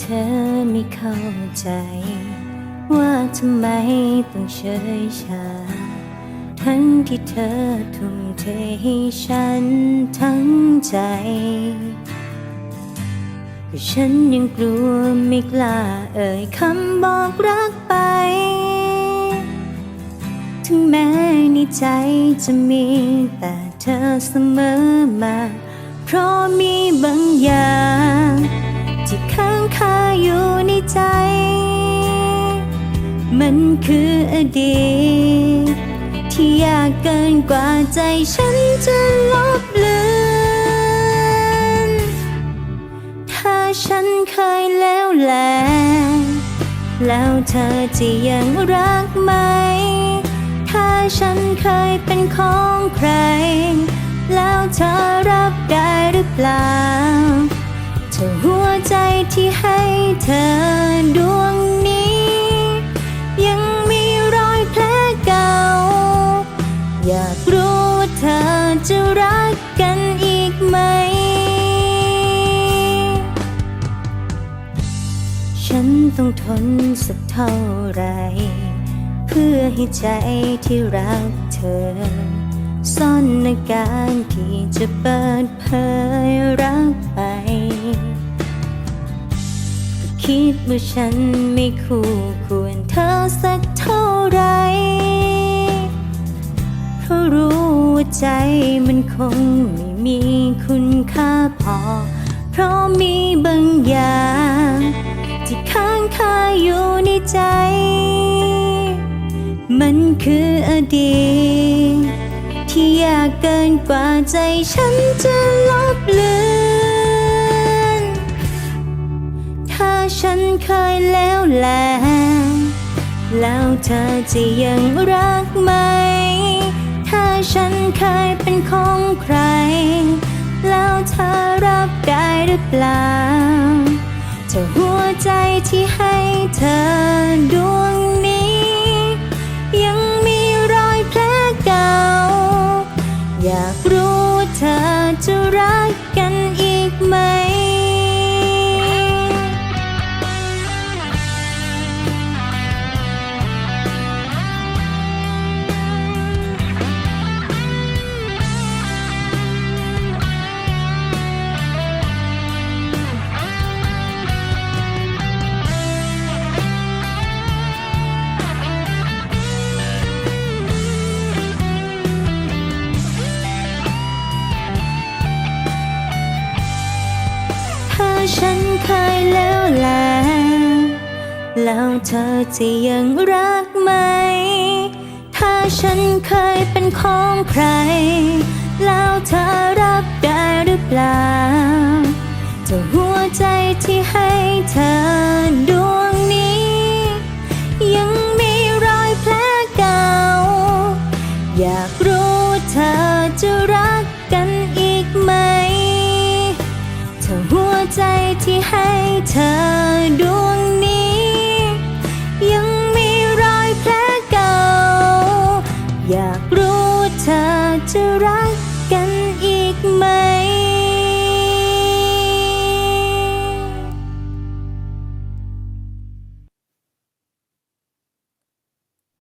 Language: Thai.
เธอไม่เข้าใจ ว่าทำไมต้องเฉยชา ทั้งที่เธอทุ่มเทให้ฉันทั้งใจแต่ฉันยังกลัวไม่กล้าเอ่ยคำบอกรักไป ถึงแม้ในใจจะมีแต่เธอเสมอมา เพราะมีบางอย่าง ที่ค้างคาอยู่ในใจ มันคืออดีต ที่ยากเกินกว่าใจฉันจะลบเลือนถ้าฉันเคยแล้วแหลแล้วเธอจะยังรักไหม ถ้าฉันเคยเป็นของใคร แล้วเธอรับได้หรือเปล่า ที่ให้เธอดวงนี้ ยังมีรอยแผลเก่า อยากรู้ว่าเธอจะรักกันอีกไหม ฉันต้องทนสักเท่าไหรเพื่อให้ใจที่รักเธอ ซ่อนอาการที่จะเปิดเผยรัก ดว่าฉันไม่คู่ควรเธอสักเท่าไรเพราะรู้ว่าใจมันคงไม่มีคุณค่าพอ เพราะมีบางอย่าง ที่ค้างคาอยู่ในใจ มันคืออดีตที่ยากเกินกว่าใจฉันจะลบเลือน ฉันเคยแล้วแหละแล้วเธอจะยังรักไหม ถ้าฉันเคยเป็นของใคร แล้วเธอรับได้หรือเปล่าเธอหัวใจที่ให้เธอดวง ฉันเคยแล้วแหละแล้วเธอจะยังรักไหม ถ้าฉันเคยเป็นของใคร แล้วเธอรับได้หรือเปล่าจะหัวใจที่ให้เธอดวงนี้ ยังมีรอยแผลเก่า อยากรู้ ที่ให้เธอดู